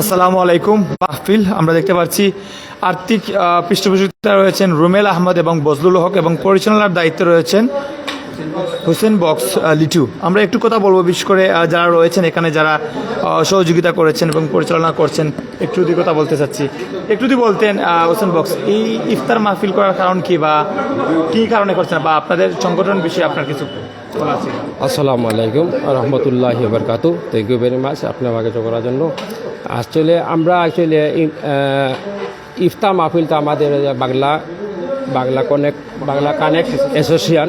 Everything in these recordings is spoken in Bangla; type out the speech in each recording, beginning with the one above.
আসসালামু আলাইকুম। মাহফিল, আমরা দেখতে পাচ্ছি আর্থিক পৃষ্ঠপোষকতা রয়েছেন রুমেল আহমদ এবং বজলুল হক এবং পরিচালনার দায়িত্বে রয়েছেন হোসেন বক্স লিটু। আমরা একটু কথা বলব, বিশেষ করে যারা রয়েছেন এখানে, যারা সহযোগিতা করেছেন এবং পরিচালনা করছেন, একটু যদি কথা বলতে চাচ্ছি। একটু যদি বলতেন হোসেন বক্স, এই ইফতার মাহফিল করার কারণ কি বা কি কারণে করছেন বা আপনাদের সংগঠন বিষয়ে আপনার কিছু আসসালামু আলাইকুম রহমতুল্লাহ বরকাতু থ্যাংক ইউ ভেরি মাচ আপনি আমাকে করার জন্য। আসলে আমরা অ্যাকচুয়ালি ইফতার মাহফিলটা আমাদের Bangla Bangla Connect Bangla Connect Association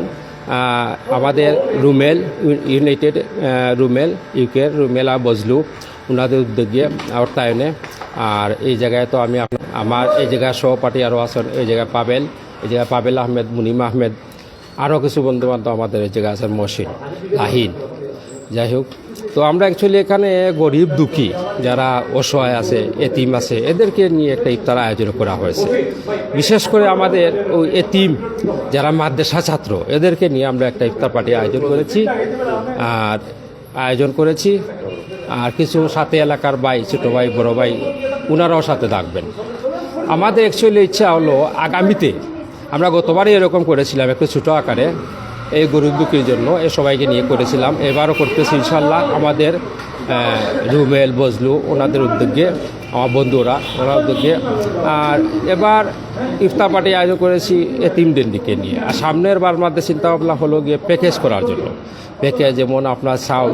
আমাদের রুমেল ইউনাইটেড রুমেল ইউকে রুমেল আর বজলু ওনাদের উদ্যোগে অর্থায়নে। আর এই জায়গায় তো আমি আমার এই জায়গায় সহপাঠী আরও আছেন, এই জায়গায় পাবেল, এই জায়গায় পাবেল আহমেদ, মুনিম আহমেদ আরও কিছু বন্ধু বান্ধব আমাদের এই জায়গায় আছেন মহসিন লাহিন যাই হোক, তো আমরা অ্যাকচুয়ালি এখানে গরিব দুঃখী, যারা অসহায় আছে, এতিম আছে, এদেরকে নিয়ে একটা ইফতার আয়োজন করা হয়েছে। বিশেষ করে আমাদের ওই এতিম, যারা মাদ্রাসা ছাত্র, এদেরকে নিয়ে আমরা একটা ইফতার পার্টি আয়োজন করেছি। আর আয়োজন করেছি। আর কিছু সাথে এলাকার ভাই, ছোটো ভাই, বড় ভাই ওনারাও সাথে থাকবেন। আমাদের অ্যাকচুয়ালি ইচ্ছা হলো আগামীতে আমরা গতবারই এরকম করেছিলাম একটু ছোটো আকারে এই গরুর দুঃখীর জন্য এ সবাইকে নিয়ে করেছিলাম। এবারও করতেছি ইনশাল্লাহ আমাদের রুবেল বজলু ওনাদের উদ্যোগে আমার বন্ধুরা ওনার উদ্যোগে। আর এবার ইফতার পার্টি আয়োজন করেছি এতিম দিনটিকে নিয়ে। আর সামনের বার মধ্যে চিন্তা ভাবনা হলো গিয়ে প্যাকেজ করার জন্য। প্যাকেজ যেমন আপনার চাউল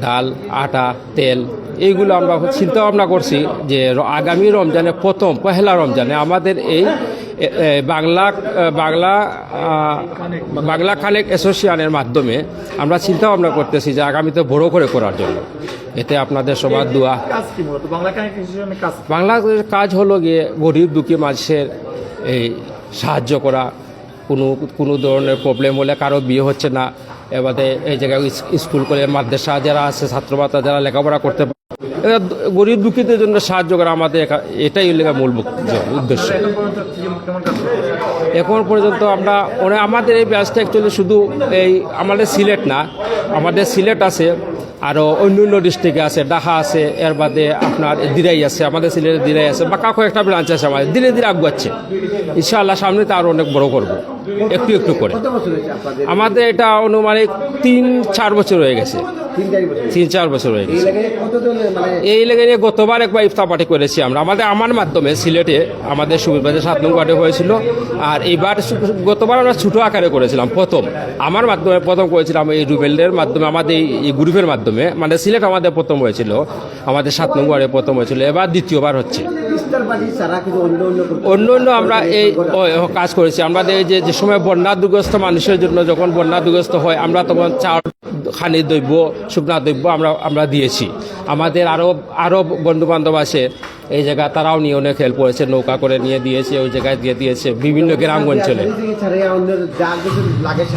ডাল আটা তেল এইগুলো আমরা চিন্তা ভাবনা করছি যে আগামী রমজানে প্রথম পহেলা রমজানে আমাদের এই এ, এ, বাংলা বাংলা বাংলা কানেক্ট অ্যাসোসিয়েশনের মাধ্যমে আমরা চিন্তা ভাবনা করতেছি যে আগামীতে বড় করে করার জন্য। এতে আপনাদের সবার দোয়া। বাংলা কাজ হলো গিয়ে গরিব দুঃখী মানুষের এই সাহায্য করা। কোনো কোনো ধরনের প্রবলেম হলে কারও বিয়ে হচ্ছে না। এবারে এই জায়গায় স্কুল করে মাদ্রাসা যারা আছে ছাত্রবাতা যারা লেখাপড়া করতে গরিব দুঃখীদের জন্য সাহায্য করা আমাদের এটাই হলো মূল উদ্দেশ্য। এখন পর্যন্ত আমরা আমাদের এই ব্যাচটা অ্যাকচুয়ালি শুধু এই আমাদের সিলেট না আমাদের সিলেট আছে আরও অন্য অন্য ডিস্ট্রিক্টে আছে ডাহা আছে এর বাদে আপনার দিরাই আছে আমাদের সিলেটের দিরাই আছে বা কাকু একটা ব্রাঞ্চ আছে আমাদের ধীরে ধীরে আগুয়াচ্ছে। ইনশাআল্লাহ সামনে তো আরও অনেক বড় করব। একটু একটু করে। আমাদের এটা অনুমানিক তিন চার বছর হয়ে গেছে। তিন চার বছর। হয়ে গেছে। এই লেগে নিয়ে গতবার একবার ইফতার পার্টি করেছি আমরা। আমাদের আমার মাধ্যমে সিলেটে আমাদের সুবিধাবাজার সাত নম্বর ওয়ার্ডে হয়েছিল। আর এইবার গতবার আমরা ছোটো আকারে করেছিলাম প্রথম। আমার মাধ্যমে প্রথম করেছিলাম এই রুবেলের মাধ্যমে আমাদের এই- গ্রুপের মাধ্যমে। মানে সিলেট আমাদের প্রথম হয়েছিল। আমাদের সাত নম্বর ওয়ার্ডে প্রথম হয়েছিল এবার দ্বিতীয়বার হচ্ছে। অন্য অন্য আমরা এই কাজ করেছি। আমাদের যে যে সময় বন্যা দুর্গস্ত মানুষের জন্য যখন বন্যা দুর্গস্ত হয় আমরা তখন চাল খানি দ্রব্য শুকনা দ্রব্য আমরা আমরা দিয়েছি। আমাদের আরও আরও বন্ধু বান্ধব আছে এই জায়গা তারাও নিয়ে অনেক হেল্প করেছে নৌকা করে নিয়ে দিয়েছে ওই জায়গায় দিয়ে দিয়েছে বিভিন্ন গ্রাম অঞ্চলে।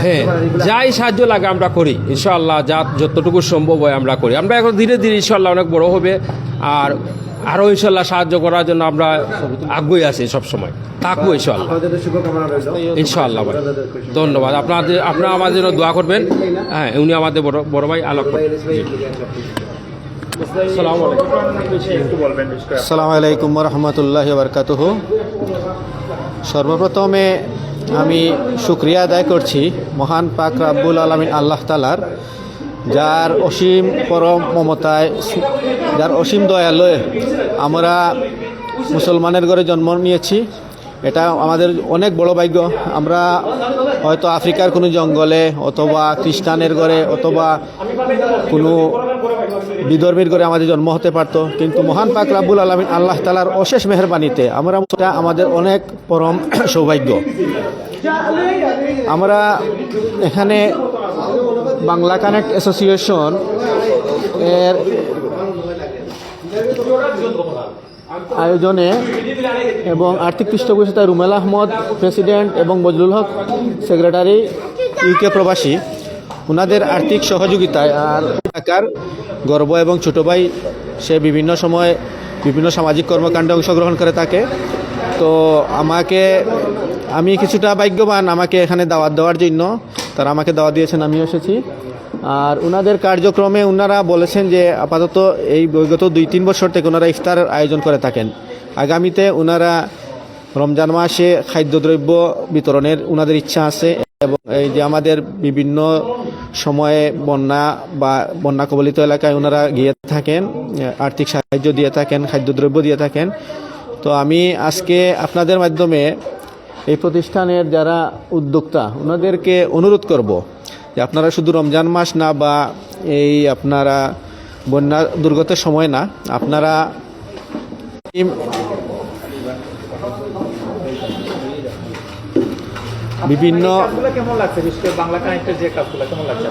হ্যাঁ যাই সাহায্য লাগে আমরা করি ইনশাআল্লাহ যা যতটুকু সম্ভব হয় আমরা করি। আমরা এখন ধীরে ধীরে ইনশাআল্লাহ অনেক বড় হবে আর আরও ইনশাল্লাহ সাহায্য করার জন্য আমরা আগ্রহী আছি সবসময়। থাকব ইনশাল্লাহ ইনশাআল্লাহ ভাই। ধন্যবাদ। আপনাদের আপনারা আমাদের জন্য দোয়া করবেন। হ্যাঁ উনি আমাদের বড় বড় ভাই, আলোক আসসালামু আলাইকুম। রহমতুল্লাহ বরকাতুহ। সর্বপ্রথমে আমি শুক্রিয়া আদায় করছি মহান পাক রাব্বুল আলমিন আল্লাহ তালার যার অসীম পরম মমতায় যার অসীম দয়ালয়ে আমরা মুসলমানের ঘরে জন্ম নিয়েছি। এটা আমাদের অনেক বড় ভাগ্য। আমরা হয়তো আফ্রিকার কোনো জঙ্গলে অথবা খ্রিস্টানের ঘরে অথবা কোনো বিধর্মীর ঘরে আমাদের জন্ম হতে পারতো। কিন্তু মহান পাক রাব্বুল আলমিন আল্লাহ তালার অশেষ মেহরবানিতে আমরা এটা আমাদের অনেক পরম সৌভাগ্য। আমরা এখানে বাংলা কানেক্ট অ্যাসোসিয়েশন এর আয়োজনে এবং আর্থিক পৃষ্ঠপোষকতা রুমেল আহমদ, প্রেসিডেন্ট এবং বজলুল হক, সেক্রেটারি ইউকে প্রবাসী। ওনাদের আর্থিক সহযোগিতায় আর এলাকার গর্ব এবং ছোট ভাই, সে বিভিন্ন সময় বিভিন্ন সামাজিক কর্মকাণ্ডে অংশগ্রহণ করে থাকে। তো আমাকে, আমি কিছুটা ভাগ্যবান আমাকে এখানে দাওয়াত দেওয়ার জন্য। তারা আমাকে দাওয়াত দিয়েছেন আমি এসেছি। আর ওনাদের কার্যক্রমে ওনারা বলেছেন যে আপাতত এই বিগত দুই, তিন বছর থেকে ওনারা ইফতার আয়োজন করে থাকেন। আগামীতে ওনারা রমজান মাসে খাদ্যদ্রব্য বিতরণের ওনাদের ইচ্ছা আছে এবং এই যে আমাদের বিভিন্ন সময়ে বন্যা বা বন্যা কবলিত এলাকায় ওনারা গিয়ে থাকেন, আর্থিক সাহায্য দিয়ে থাকেন, খাদ্যদ্রব্য দিয়ে থাকেন। তো আমি আজকে আপনাদের মাধ্যমে এই প্রতিষ্ঠানের যারা উদ্যোক্তা ওনাদেরকে অনুরোধ করব যে আপনারা শুধু রমজান মাস না বা এই আপনারা বন্যা দুর্গত সময় না আপনারা বিভিন্ন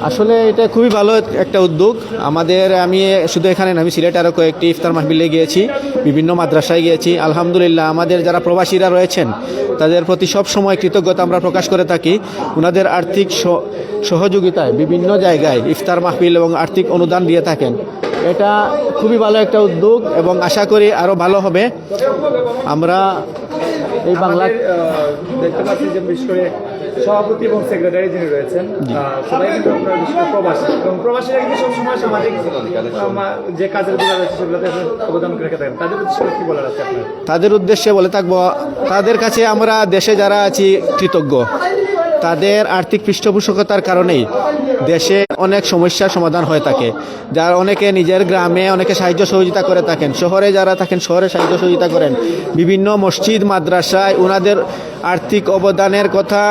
আসলে এটা খুবই ভালো একটা উদ্যোগ। আমাদের আমি শুধু এখানে না, আমি সিলেট আরও কয়েকটি ইফতার মাহবিলে গিয়েছি বিভিন্ন মাদ্রাসায় গিয়েছি। আলহামদুলিল্লাহ আমাদের যারা প্রবাসীরা রয়েছেন তাদের প্রতি সব সময় কৃতজ্ঞতা আমরা প্রকাশ করে থাকি। ওনাদের আর্থিক সহযোগিতায় বিভিন্ন জায়গায় ইফতার মাহফিল এবং আর্থিক অনুদান দিয়ে থাকেন। এটা খুবই ভালো একটা উদ্যোগ এবং আশা করি আরও ভালো হবে। আমরা এই বাংলা দেখতে পাচ্ছি যে বিশেষ সভাপতি এবং সেক্রেটারি যিনি রয়েছেন সবাই কিন্তু আপনার প্রবাসী। এবং প্রবাসীরা কিন্তু সবসময় সামাজিক যে কাজেরগুলো রয়েছে সেগুলোতে অবদান রেখে থাকেন। তাদের উদ্দেশ্যে কি বলার আছে আপনার? তাদের উদ্দেশ্যে বলে থাকব তাদের কাছে আমরা দেশে যারা আছি কৃতজ্ঞ। তাদের আর্থিক পৃষ্ঠপোষকতার কারণেই দেশে অনেক সমস্যার সমাধান হয়ে থাকে। যারা অনেকে নিজের গ্রামে অনেকে সাহায্য সহযোগিতা করে থাকেন, শহরে যারা থাকেন, শহরে সাহায্য সহযোগিতা করেন, বিভিন্ন মসজিদ, মাদ্রাসায় ওনাদের আর্থিক অবদানের কথা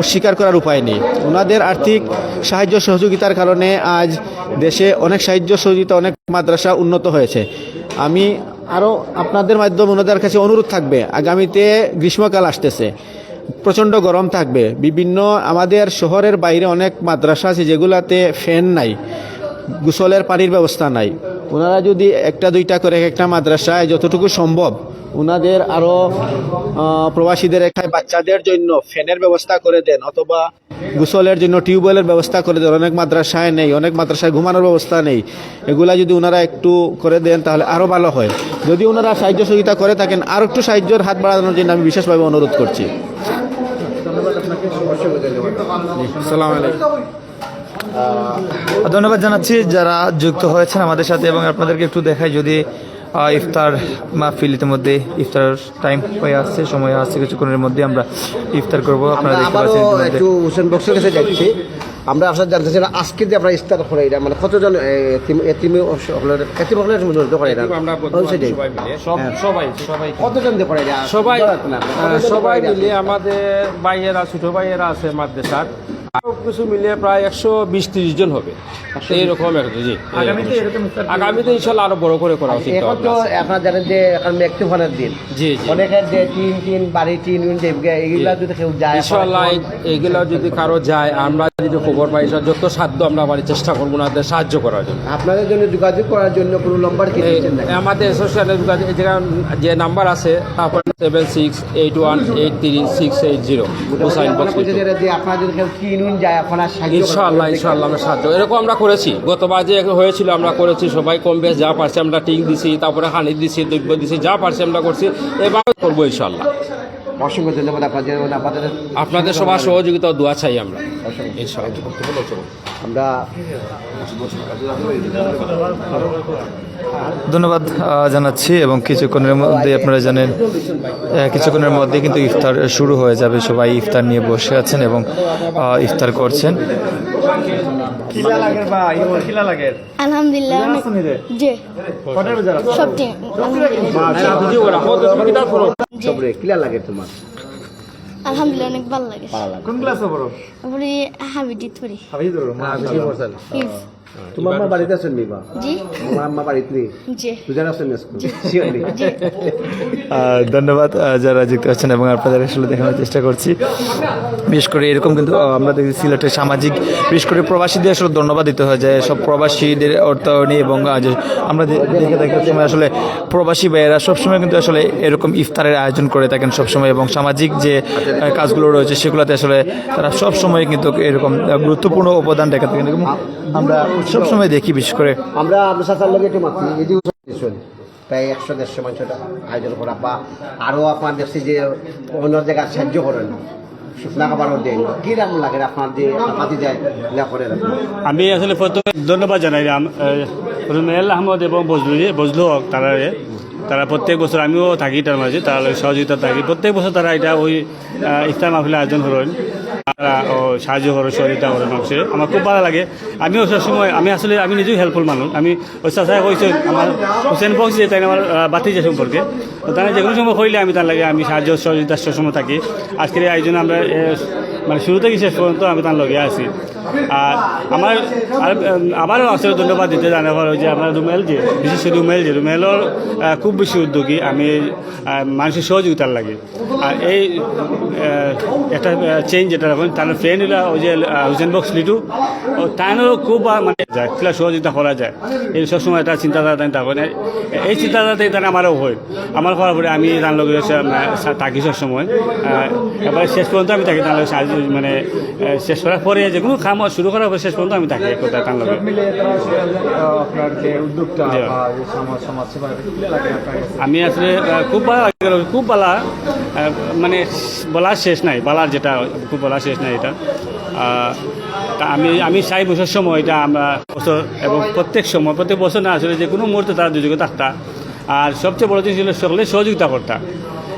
অস্বীকার করার উপায় নেই। ওনাদের আর্থিক সাহায্য সহযোগিতার কারণে আজ দেশে অনেক সাহায্য সহযোগিতা, অনেক মাদ্রাসা উন্নত হয়েছে। আমি আরও আপনাদের মাধ্যমে ওনাদের কাছে অনুরোধ থাকবে, আগামীতে গ্রীষ্মকাল আসতেছে। প্রচণ্ড গরম থাকবে। বিভিন্ন আমাদের শহরের বাইরে অনেক মাদ্রাসা আছে যেগুলাতে ফ্যান নাই, গোসলের পানির ব্যবস্থা নাই। ওনারা যদি একটা, দুইটা করে একটা মাদ্রাসায় যতটুকু সম্ভব ওনাদের আরও প্রবাসীদের এখানে বাচ্চাদের জন্য ফ্যানের ব্যবস্থা করে দেন অথবা গোসলের জন্য টিউবওয়েলের ব্যবস্থা করে দেন। অনেক মাদ্রাসায় নেই, অনেক মাদ্রাসায় ঘুমানোর ব্যবস্থা নেই। এগুলা যদি ওনারা একটু করে দেন তাহলে আরও ভালো হয়। যদি ওনারা সাহায্য সহযোগিতা করে থাকেন আরও একটু সাহায্যের হাত বাড়ানোর জন্য আমি বিশেষভাবে অনুরোধ করছি। ধন্যবাদ জানাচ্ছি যারা যুক্ত হয়েছেন আমাদের সাথে এবং আপনাদেরকে একটু দেখাই যদি ইফতার মাহফিল ইতিমধ্যে ইফতার টাইম হয়ে আসছে সময় আসছে কিছুক্ষণের মধ্যে আমরা ইফতার করব। আপনারা দেখতে পাচ্ছেন একটু হোসেন বক্সের কাছে যাচ্ছি। আমরা আসলে জানতে চাই আজকে যে আপনার ইস্তার করে এটা মানে কতজন আমরা কতজন দিয়ে করে এটা সবাই। সবাই দিয়ে মিলে আমাদের ভাইয়েরা ছোট ভাইয়েরা আছে মাদ্রাসার। সব কিছু মিলিয়ে প্রায় একশো বিশ তিরিশ জন হবে। এইরকম একটা জি আগামীতে ইনশাল্লাহ আরও বড় করে করা উচিত এখন তো আপনারা জানেন যে এখন দিন। জি জি। অনেকের যে টিন টিন বাড়ি টিন উইন এইগুলা যদি কেউ যায় ইনশাল্লাহ এগুলো যদি কারও যায় আমরা যদি খবর পাই যত সাধ্য আমরা বাড়ির চেষ্টা করব ওনাদের সাহায্য করার জন্য। আপনাদের জন্য যোগাযোগ করার জন্য কোনো নম্বর কি? আমাদের সোশ্যাল যে নাম্বার আছে তারপর seven six eight one eight three six eight zero যদি কেউ টিন উইন যায় আপনারা সাহায্য ইনশাআল্লাহ ইনশাআল্লাহ আমরা সাহায্য এরকম আমরা করেছি। গতবার যে হয়েছিল আমরা করেছি সবাই কম বেশ যা পারছি আমরা টিং দিছি তারপরে হানি দিছি দ্রব্য দিছি যা পারছি আমরা করছি এবার করব ইনশাআল্লাহ। অসংখ্য ধন্যবাদ আপনাদের আপনাদের আপনাদের সবার সহযোগিতা ও দোয়া চাই আমরা। আমরা ধন্যবাদ জানাচ্ছি এবং কিছুক্ষণের মধ্যে আপনারা জানেন কিছুক্ষণের মধ্যে কিন্তু ইফতার শুরু হয়ে যাবে। সবাই ইফতার নিয়ে বসে আছেন এবং ইফতার করছেন। কিলা আলহামদুলিল্লাহ সব ঠিক সবরে ক্লিয়ার লাগে তোমার। আলহামদুলিল্লাহ অনেক ভালো লাগে। কোন ক্লাসে পড়ো? তারপরে হাবিটি থরি। হিফজ তোমার আম্মা বাড়িতে আছেন আমার বাড়িতে নেই জি। আছেন ধন্যবাদ যারা যুক্ত আছেন এবং আপনাদের আসলে দেখানোর চেষ্টা করছি। বিশেষ করে এরকম কিন্তু আমরা দেখি সিলেটের সামাজিক বিশেষ করে প্রবাসীদের আসলে ধন্যবাদ দিতে হয় যে সব প্রবাসীদের অর্থায়নে এবং যে আমরা দেখে থাকি সময় আসলে প্রবাসী ভাইয়েরা সবসময় কিন্তু আসলে এরকম ইফতারের আয়োজন করে থাকেন সবসময় এবং সামাজিক যে কাজগুলো রয়েছে সেগুলোতে আসলে তারা সবসময় কিন্তু এরকম গুরুত্বপূর্ণ অবদান রেখে থাকেন। এবং আমরা সবসময় দেখি বিশেষ করে। আমরা আপনার সাথে লগে একটু মাতি এটি প্রায় একশো দেড়শো মানুষটা আয়োজন করা। বা আরও আপনার দেখছি যে অন্য জায়গায় সাহায্য করেন। আমি আসলে প্রথমে ধন্যবাদ জানাই রুমেল আহমদ এবং বজলু বজলু হক তারা তারা প্রত্যেক বছর আমিও থাকি তার মাঝে তারা সহযোগিতা থাকি। প্রত্যেক বছর তারা এটা ওই ইফতার মাহফিলের আয়োজন করেন। তারা সাহায্য করে সহযোগিতা করে মানুষের আমার খুব ভালো লাগে। আমিও সময় আমি আসলে আমি নিজেও হেল্পফুল মানুষ। আমি ওই চাষা কইছে, আমার হোসেন বক্স যে তাই আমার বাতিজা সম্পর্কে। তারা যে কোনো সময় হইলে আমি তার লাগে, আমি সাহায্য সহযোগিতা সময় থাকি। আজকের এই আয়োজনে আমরা মানে শুরু থেকে শেষ পর্যন্ত আমি তার লগে আছি। আর আমার আর উম, আবারও আসলে ধন্যবাদ দিতে জানা হলো যে আমরা রুমেল যে বিশেষ রুমেল যে রুমেলর খুব বেশি উদ্যোগী আমি মানুষের সহযোগিতার লাগে। আর এই একটা চেঞ্জ যেটা রাখুন তার ফ্রেন্ড হলো ওই যে হুসেন বক্স লিটু ও তাইনেরও খুব মানে যায় কিলা সহযোগিতা করা যায়। এই সবসময় একটা চিন্তাধারা তাই থাকেন এই চিন্তাধারাতে তাই আমারও হয়। আমার করার পরে আমি তার লগে থাকি সব সময় আহ, এবার শেষ পর্যন্ত আমি থাকি তার মানে শেষ করার পরে যে কোনো কাম শুরু করার পরে শেষ পর্যন্ত আমি থাকি কথায় লগে লাগে আমি আসলে খুব ভালো খুব ভালো মানে বলার শেষ নাই বলার যেটা খুব বলার শেষ নাই এটা। আমি আমি চাই বছর সময় এটা আমরা বছর এবং প্রত্যেক সময় প্রত্যেক বছর না আসলে যে কোনো মুহূর্তে তারা দুযোগে থাকতা আর সবচেয়ে বড় জিনিস ছিল সকলে সহযোগিতা করতা।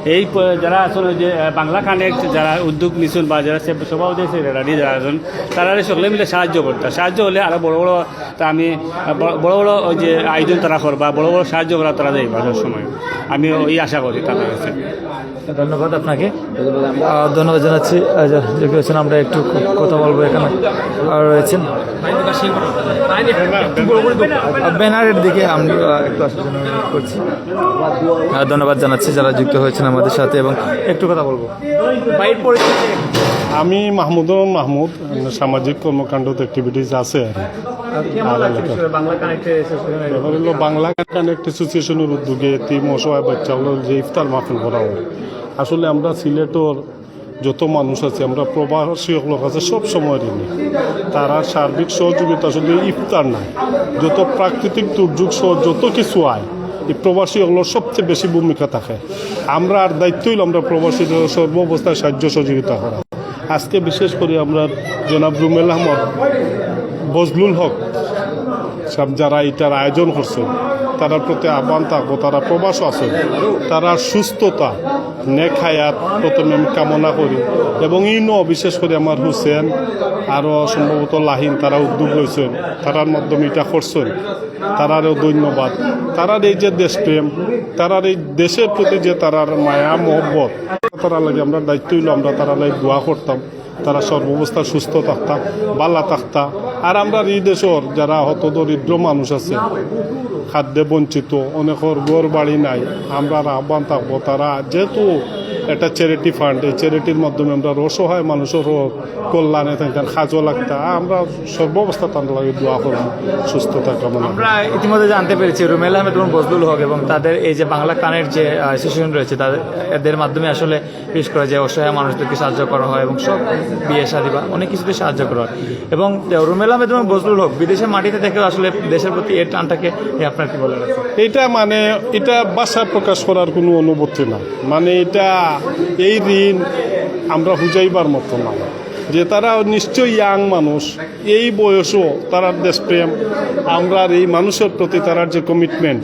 এই যারা আসলে যে বাংলা কানেক্ট যারা উদ্যোগ নিছুন বা যারা সভাপতি সেক্রেটারি যারা আছেন তারা সকলে মিলে সাহায্য করতা। সাহায্য হলে আরও বড় বড় তা আমি বড়- বড় ওই যে আয়োজন তারা করবা বড় বড় সাহায্য করা তারা দেয় বাসার সময়। আমি ওই আশা করি তাদের কাছে। ধন্যবাদ আপনাকে। ধন্যবাদ জানাচ্ছি। কেউ আমরা একটু কথা বলব এখানে। আর রয়েছেন? ব্যানারের দিকে আমরা একটু জন্য করছি। ধন্যবাদ জানাচ্ছি যারা যুক্ত হয়েছেন আমাদের সাথে এবং একটু কথা বলব। পরিস্থিতি আমি মাহমুদুর মাহমুদ সামাজিক কর্মকাণ্ড অ্যাক্টিভিটিস আছে বাংলা কানেক্ট অ্যাসোসিয়েশনের উদ্যোগে তিন অসহায় বাচ্চা হলো যে ইফতার মাহফিল করা হয়। আসলে আমরা সিলেটর যত মানুষ আছে আমরা প্রবাসী লোক আছে সব সময় ঋণী তারা সার্বিক সহযোগিতা শুধু ইফতার নাই যত প্রাকৃতিক দুর্যোগ সহ যত কিছু আয় এই প্রবাসী হলোর সবচেয়ে বেশি ভূমিকা থাকে। আমরা আর দায়িত্ব হইল আমরা প্রবাসী সর্ব অবস্থায় সাহায্য সহযোগিতা করা। আজকে বিশেষ করে আমরা জনাব রুমেল আহমদ, বজলুল হক সব যারা এটার আয়োজন করছে তার প্রতি আহ্বান থাকব, তারা প্রবাস আছে। তারা সুস্থতা নেক হায়াত প্রথমে আমি কামনা করি। এবং ইনো, বিশেষ করে আমার হুসেন আরও সম্ভবত লাহিন, তারা উদ্যোগ লইছেন তারার মাধ্যমে এটা করছেন। তারারও ধন্যবাদ। তারার এই যে দেশপ্রেম, তারার এই দেশের প্রতি যে তারার মায়া, মহব্বত, তারা লাগে আমরা দায়িত্ব হইল, আমরা তারা লাগে দোয়া করতাম। তারা সর্বাবস্থা সুস্থ থাকতাম বালা থাকতা। আর আমরা এই যারা হত দরিদ্র মানুষ আছে, খাদ্যে বঞ্চিত, অনেকর ঘর বাড়ি নাই, আমরা আহ্বান থাকব। তারা যেহেতু একটা চ্যারিটি ফান্ড এই চ্যারিটির মাধ্যমে আমরা অসহায় মানুষের কল্যাণে থাকেন খাজও লাগতা। আমরা সর্বাবস্থা তার লাগে দোয়া করব সুস্থতা কামনা। আমরা ইতিমধ্যে জানতে পেরেছি রুমেল আহমেদ এবং বজলুল হক এবং তাদের এই যে বাংলা কানের যে অ্যাসোসিয়েশন রয়েছে তাদের এদের মাধ্যমে আসলে বিশেষ করে যে অসহায় মানুষদেরকে সাহায্য করা হয় এবং সব বিয়ে শাদী বা অনেক কিছুতে সাহায্য করা হয়। এবং রুমেল আহমেদ এবং বজলুল হক বিদেশের মাটিতে থেকেও আসলে দেশের প্রতি এর টানটাকে আপনার কি বলে এটা মানে এটা ভাষা প্রকাশ করার কোনো অনুভূতি না মানে এটা এই ঋণ আমরা বুঝাইবার মতো না। যে তারা নিশ্চয়ই ইয়াং মানুষ, এই বয়সও তারা দেশপ্রেম, আমরা এই মানুষের প্রতি তারার যে কমিটমেন্ট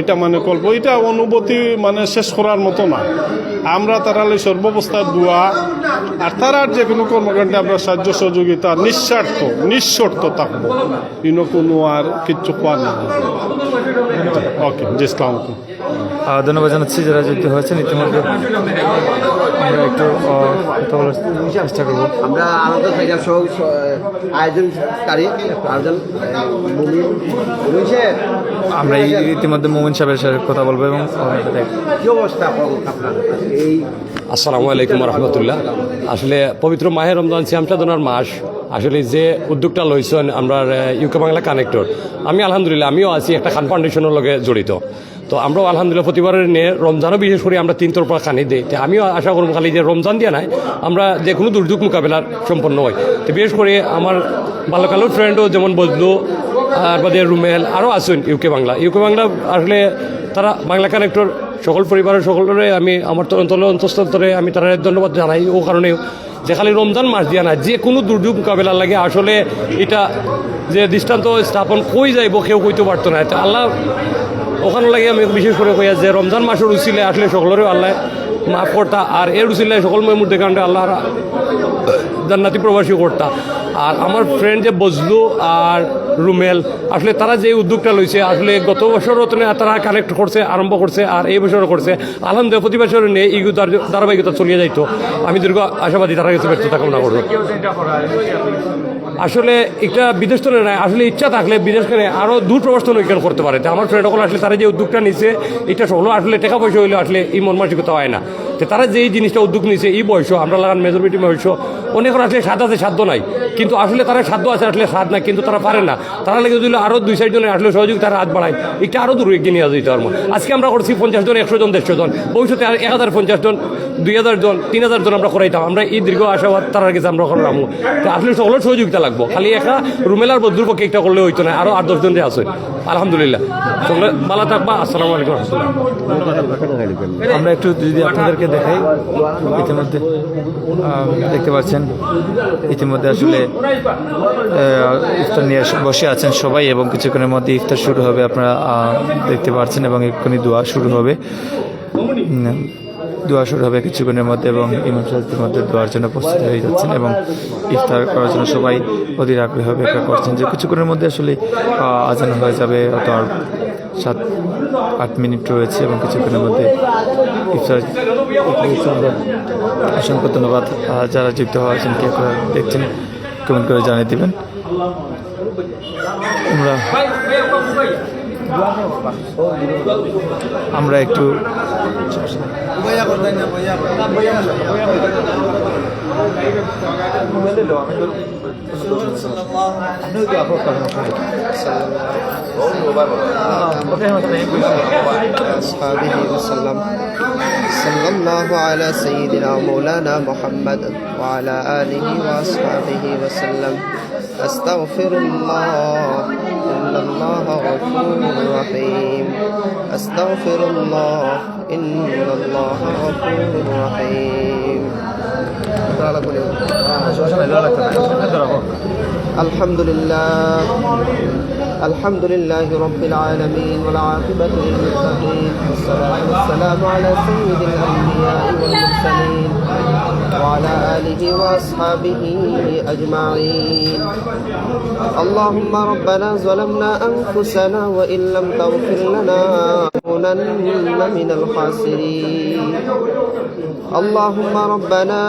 এটা মানে কল্প, এটা অনুভূতি মানে শেষ করার মতো না। আমরা তারালে সর্বাবস্থার দোয়া, আর তারার যে কোনো কর্মকাণ্ডে আমরা সাহায্য সহযোগিতা নিঃস্বার্থ, নিঃশর্ত থাকব। ইনো কোনো আর কিচ্ছু কোয়ার না। ওকে, জি ধন্যবাদ জানাচ্ছি যারা যুক্ত হয়েছেন। ইতিমধ্যে আমরা একটু কথা বলার চেষ্টা করব। আমরা আনন্দ থেকে সহ আয়োজনকারী আয়োজন আমরা এই- ইতিমধ্যে মোমিন সাহেবের সাথে কথা বলব এবং কি অবস্থা আপনার? এই আসসালামু আলাইকুম রহমতুল্লাহ। আসলে পবিত্র মাহের রমজান সিয়াম সাধনার মাস। আসলে যে উদ্যোগটা লইছেন আমরা ইউকে বাংলা কানেক্টর। আমি আলহামদুলিল্লাহ আমিও আছি একটা খান ফাউন্ডেশনের লগে জড়িত। তো আমরাও আলহামদুলিল্লাহ প্রতিবারের নিয়ে রমজানও বিশেষ করে আমরা তিন তরফা খানি দিই। তো আমিও আশা করব খালি যে রমজান দিয়ে নাই, আমরা যে কোনো দুর্যোগ মোকাবেলার সম্পন্ন হয়। তো বিশেষ করে আমার বাল্যকালের ফ্রেন্ডও যেমন বজলু আর বাদে রুমেল আরও আছেন ইউকে বাংলা। ইউকে বাংলা আসলে তারা বাংলা কানেক্টর সকল পরিবারের সকলের আমি আমার অন্তর অন্তঃস্তরে আমি তারা ধন্যবাদ জানাই। ও কারণে যে খালি রমজান মাস দিয়া না যে কোনো দুর্যোগ মোকাবেলার লাগে আসলে এটা যে দৃষ্টান্ত স্থাপন কই যাইব কেউ কইতে পারতো না। আল্লাহ ওখানে লাগে আমি বিশেষ করে কইয়া যে রমজান মাসের উচিলে আসলে সকলেরও আল্লাহ মাফ করতা, আর এর উচিলে সকল মেমুর দেখানটা আল্লাহ জান্নাতি প্রবাসী করতা। আর আমার ফ্রেন্ড যে বজলু আর রুমেল, আসলে তারা যে উদ্যোগটা লইছে, আসলে গত বছরও তো তারা কানেক্ট করছে, আরম্ভ করছে আর এই বছরও করছে। আলহামদুলিল্লাহ, প্রতি বছর নিয়ে ধার- ধারাবাহিকতা চলিয়ে যাইতো আমি দীর্ঘ আশাবাদী তারা কাছে ব্যর্থতা কামনা করব। আসলে একটা বিদেশ তো নাই, আসলে ইচ্ছা থাকলে বিদেশ করে আরও দূর প্রবর্তন ওইখানে করতে পারে। আমার ফ্রেন্ড সকল আসলে তারা যে উদ্যোগটা নিছে, এটা সকল আসলে টাকা পয়সা হইলে আসলে এই মন মানসিকতা হয় না। তো তারা যে এই জিনিসটা উদ্যোগ নিছে, এই বয়স আমরা লাগান মেজরিটি বয়স অনেক আসলে সাধ্য আছে, সাধ্য নাই। কিন্তু আসলে তারা সাধ্য আছে, আসলে সাধ নাই, কিন্তু তারা পারে না। তারা লেগে যদি আরও দুই চারজনে আসলে সহযোগিতার হাত বাড়ায়, এটা আরও দূর এগিয়ে নিয়ে যেতে আজকে আমরা করছি পঞ্চাশ জন, একশো জন, দেড়শো জন। ভবিষ্যতে আর এক হাজার পঞ্চাশ জন, দুই হাজার জন, তিন হাজার জন আমরা করাইতাম। আমরা এই দীর্ঘ আশাবাদ তার কাছে আমরা করে রাখব। তো আসলে সকলের সহযোগিতা লাগবো। খালি একা রুমেলার বদুর পক্ষে একটা করলে হইতো না আরও আট, দশ জন যে আছে। আলহামদুলিল্লাহ। সকলে ভালো থাকবা, আসসালামু আলাইকুম আমরা একটু যদি আপনাদেরকে দেখাই, ইতিমধ্যে দেখতে পাচ্ছেন, ইতিমধ্যে আসলে ইফতার নিয়ে বসে আছেন সবাই এবং কিছুক্ষণের মধ্যে ইফতার শুরু হবে, আপনারা দেখতে পাচ্ছেন এবং এক্ষুনি দোয়া শুরু হবে। দোয়া শুরু হবে কিছুক্ষণের মধ্যে এবং ইমাম সাহেব মধ্যে দোয়ার জন্য প্রস্তুত হয়ে যাচ্ছেন এবং ইফতার করার জন্য সবাই অধীর আগ্রহ অপেক্ষা করছেন যে কিছুক্ষণের মধ্যে আসলে আজান হয়ে যাবে অত আর সাত, আট মিনিট রয়েছে এবং কিছুক্ষণের মধ্যে ইফতার অসংখ্য ধন্যবাদ। যারা যুক্ত হয়েছেন, কে করে দেখছেন কমেন্ট করে জানিয়ে দেবেন। আমরা আমরা একটু সাল্লাম صلى الله على سيدنا مولانا محمد وعلى آله وأصحابه وسلم. أستغفر الله إن الله غفور رحيم. أستغفر الله إن الله غفور رحيم. الحمد لله. الحمد لله رب العالمين والعاقبة للمتقين. والصلاة والسلام على سيد الأنبياء والمرسلين وعلى آله وأصحابه أجمعين. اللهم ربنا ظلمنا أنفسنا وإن لم تغفر لنا لنكونن من الخاسرين. اللهم ربنا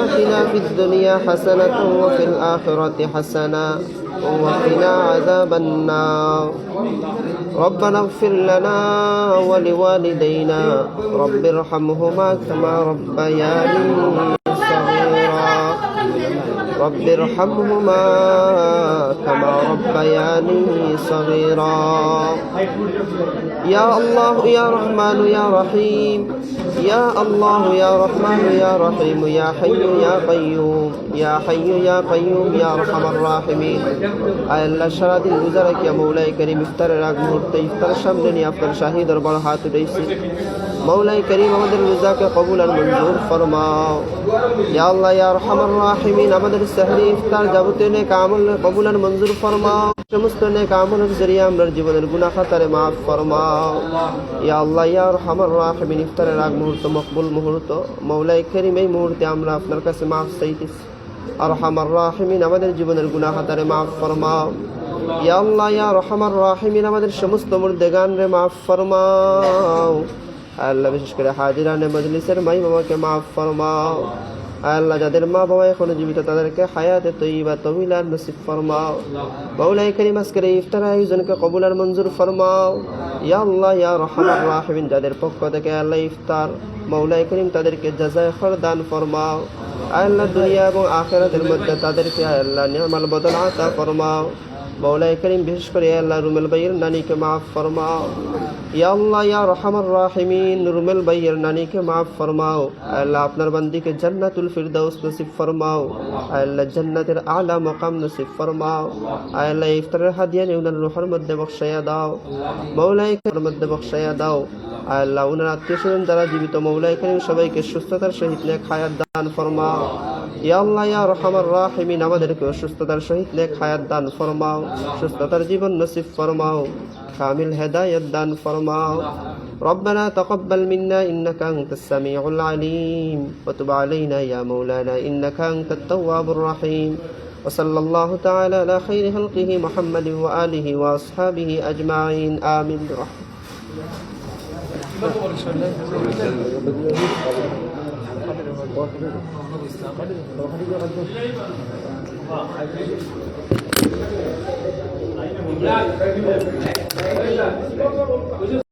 آتنا في الدنيا حسنة وفي الآخرة حسنة. وقنا عذاب النار. ربنا اغفر لنا ولوالدينا. رب ارحمهما كما ربياني. رب ارحمهما كما ربياني صغيرا يا الله يا رحمن يا رحيم يا الله يا رحمن يا رحيم يا حي يا قيوم يا حي يا قيوم يا ارحم الراحمين আয় আল্লাহ সারাদিন রোজা রাখিয়া মৌলাই করিম ইফতারের আগ মুহূর্তে ইফতার সামনে নিয়ে আপনার শাহিদর বড় হাত উঠেছি মৌলাই করিম আমাদের রোজাকে কবুল আর মঞ্জুর ফরমাও। ইয়া আল্লাহ, ইয়া আরহামার রাহিমিন, আমাদের সাহরি ইফতার যাবতীয় নেক আমল কবুল আর মঞ্জুর ফরমাও। সমস্ত নেক আমলের জরিয়া আমরা জীবনের গুনাহ খাতারে মাফ ফরমাও। ইয়া আল্লাহ, ইয়া আরহামার রাহিমিন, ইফতারের আগ মুহূর্ত, মকবুল মুহূর্ত। মৌলাই করিম এই মুহূর্তে আমরা আপনার কাছে মাফ চাইতেছি। আরহামার রাহিমিন, আমাদের জীবনের গুনাহ খাতারে মাফ ফরমাও। ইয়া আল্লাহ, ইয়া রহমার রাহিমিন, আমাদের সমস্ত মুর্দেগান রে মাফ ফরমাও। আল্লাহ বিশেষ করে হাজিরানে মজলিসের মাই বাবাকে মাফ ফরমাও আল্লাহ যাদের মা বাবা এখনও জীবিত তাদেরকে হায়াতে তৈবা তমিলার নসিব ফরমাও মৌলাই করিম আজকের এই ইফতার আয়োজনকে কবুলার মঞ্জুর ফরমাও ইয়া আল্লাহ ইয়া রহমান রাহিমিন যাদের পক্ষ থেকে আল্লাহ ইফতার মৌলাই করিম তাদেরকে জাজায় দান ফরমাও আল্লাহ দুনিয়া এবং আখেরাতের মধ্যে তাদেরকে আল্লাহ নিয়ামাল বদল আতা ফরমাও মৌলাই করিম, বিশেষ করে আল্লাহ রুমেল ভাইয়ের নানিকে মাফ ফরমাও। ইয়া ইয়া রহমান রাহিমিন, রুমেল ভাইয়ের নানিকে মাফ ফরমাও। আল্লাহ আপনার বান্দিকে জান্নাতুল ফিরদাউস নসিব ফরমাও। আল্লাহ জান্নাতের আলা মকাম নসিব ফরমাও। আল্লাহ ইফতারের হাদিয়া নিউনার উনার রুহার মধ্যে বক্সাইয়া দাও। মৌলাই মধ্যে বক্সাইয়া দাও। আল্লাহ উনার আত্মীয় স্বজন যারা জীবিত মৌলাই করিম সবাইকে সুস্থতার সহিত নেক হায়াত দান ফরমাও ইয়া আল্লাহ ইয়া রহমান রাহিমিন আমাদেরকে সুস্থতার সহিত নেক হায়াত দান ফরমাও সুস্থতার জীবন নসিব ফরমাও কামিল হেদায়ত দান ফরমাও ربنا تقبل منا إنك أنت السميع العليم وتب علينا يا مولانا إنك أنت التواب الرحيم وصلى الله تعالى على خير خلقه محمد وآله وأصحابه أجمعين آمين برحمته ইসলাম